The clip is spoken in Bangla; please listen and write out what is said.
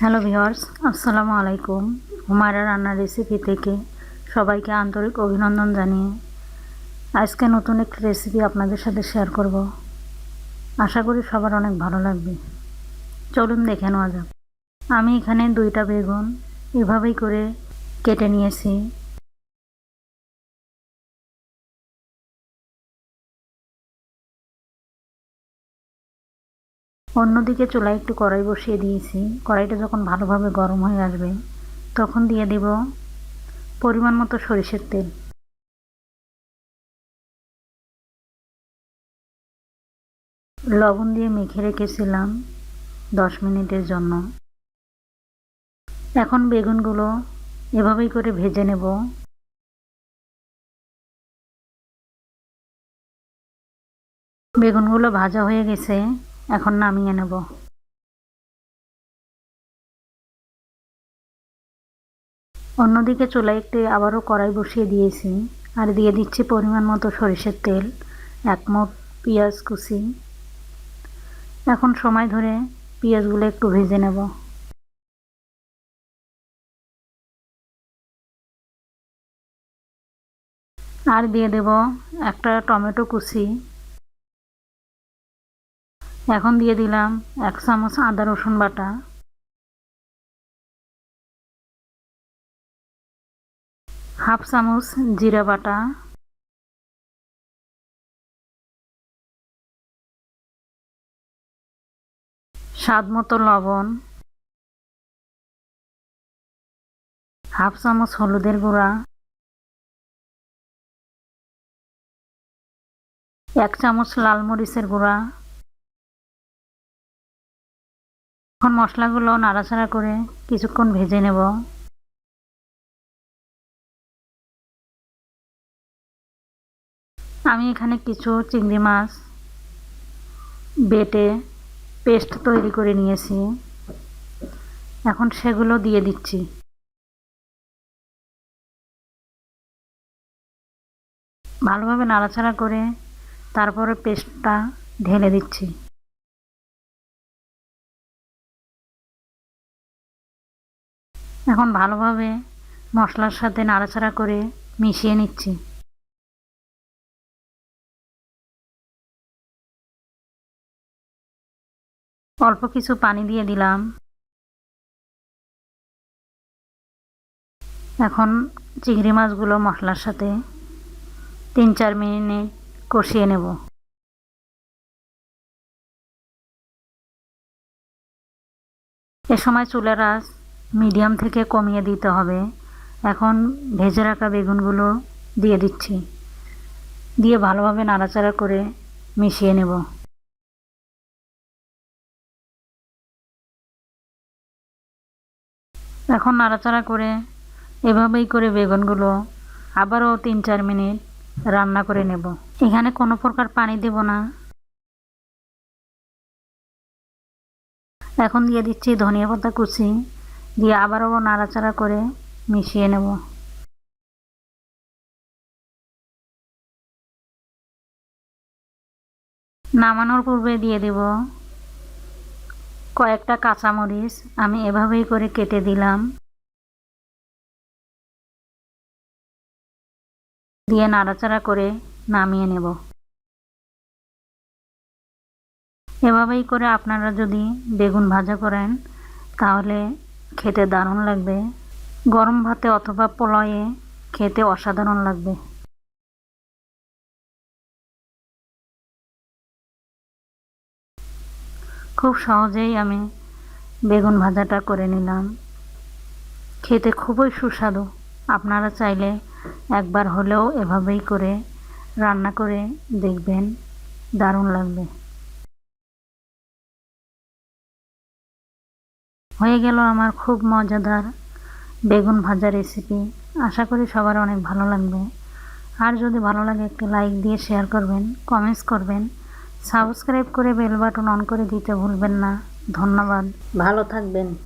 হ্যালো ভিওয়ার্স আসসালামু আলাইকুম হুমায়রা রান্নার রেসিপি থেকে সবাইকে আন্তরিক অভিনন্দন জানিয়ে আজকে নতুন একটি রেসিপি আপনাদের সাথে শেয়ার করব। আশা করি সবার অনেক ভালো লাগবে। চলুন দেখে নেওয়া যাক। আমি এখানে দুইটা বেগুন এভাবেই করে কেটে নিয়েছি। অন্যদিকে চুলায় একটু কড়াই বসিয়ে দিয়েছি। কড়াইটা যখন ভালোভাবে গরম হয়ে আসবে, তখন দিয়ে দেব পরিমাণ মতো সরিষের তেল। লবণ দিয়ে মেখে রেখেছিলাম দশ মিনিটের জন্য। এখন বেগুনগুলো এভাবেই করে ভেজে নেব। বেগুনগুলো ভাজা হয়ে গেছে। এখন নামিয়ে নেব। অন্যদিকে চুলায় একটি আবারও কড়াই বসিয়ে দিয়েছি আর দিয়ে দিচ্ছি পরিমাণ মতো সরিষের তেল, এক মুঠ পেঁয়াজ কুচি। এখন সময় ধরে পেঁয়াজগুলো একটু ভেজে নেব। আর দিয়ে দেব একটা টমেটো কুচি। এখন দিয়ে দিলাম এক চামচ আদা রসুন বাটা। হাফ চামচ জিরা বাটা। স্বাদ মতো লবণ। হাফ চামচ হলুদের গুঁড়া। এক চামচ লাল মরিচের গুঁড়া। এখন মশলাগুলো নাড়াচাড়া করে কিছুক্ষণ ভেজে নেব। আমি এখানে কিছু চিংড়ি মাছ বেটে পেস্ট তৈরি করে নিয়েছি। এখন সেগুলো দিয়ে দিচ্ছি। ভালোভাবে নাড়াচাড়া করে তারপরে পেস্টটা ঢেলে দিচ্ছি। এখন ভালোভাবে মশলার সাথে নাড়াচাড়া করে মিশিয়ে নিচ্ছি। অল্প কিছু পানি দিয়ে দিলাম। এখন চিংড়ি মাছগুলো মশলার সাথে তিন চার মিনিট কষিয়ে নেব। এ সময় চুলের আঁচ মিডিয়াম থেকে কমিয়ে দিতে হবে। এখন ভেজে রাখা বেগুনগুলো দিয়ে দিচ্ছি। দিয়ে ভালোভাবে নাড়াচাড়া করে মিশিয়ে নেব। এখন নাড়াচাড়া করে এভাবেই করে বেগুনগুলো আবারও তিন চার মিনিট রান্না করে নেব। এখানে কোনো প্রকার পানি দেব না। এখন দিয়ে দিচ্ছি ধনিয়া পাতা কুচি। দিয়ে আবারও নাড়াচাড়া করে মিশিয়ে নেব। নামানোর পূর্বে দিয়ে দেব কয়েকটা কাঁচামরিচ। আমি এভাবেই করে কেটে দিলাম। দিয়ে নাড়াচাড়া করে নামিয়ে নেব। এভাবেই করে আপনারা যদি বেগুন ভাজা করেন, তাহলে খেতে দারুণ লাগবে। গরম ভাতে অথবা পোলায়ে খেতে অসাধারণ লাগবে। খুব সহজেই আমি বেগুন ভাজাটা করে নিলাম। খেতে খুবই সুস্বাদু। আপনারা চাইলে একবার হলেও এভাবেই করে রান্না করে দেখবেন, দারুণ লাগবে। হয়ে গেল আমার খুব মজাদার বেগুন ভাজা রেসিপি আশা করি সবার অনেক ভালো লাগবে। আর যদি ভালো লাগে একটি লাইক দিয়ে শেয়ার করবেন কমেন্টস করবেন সাবস্ক্রাইব করে বেল বাটন অন করে দিতে ভুলবেন না। ধন্যবাদ। ভালো থাকবেন।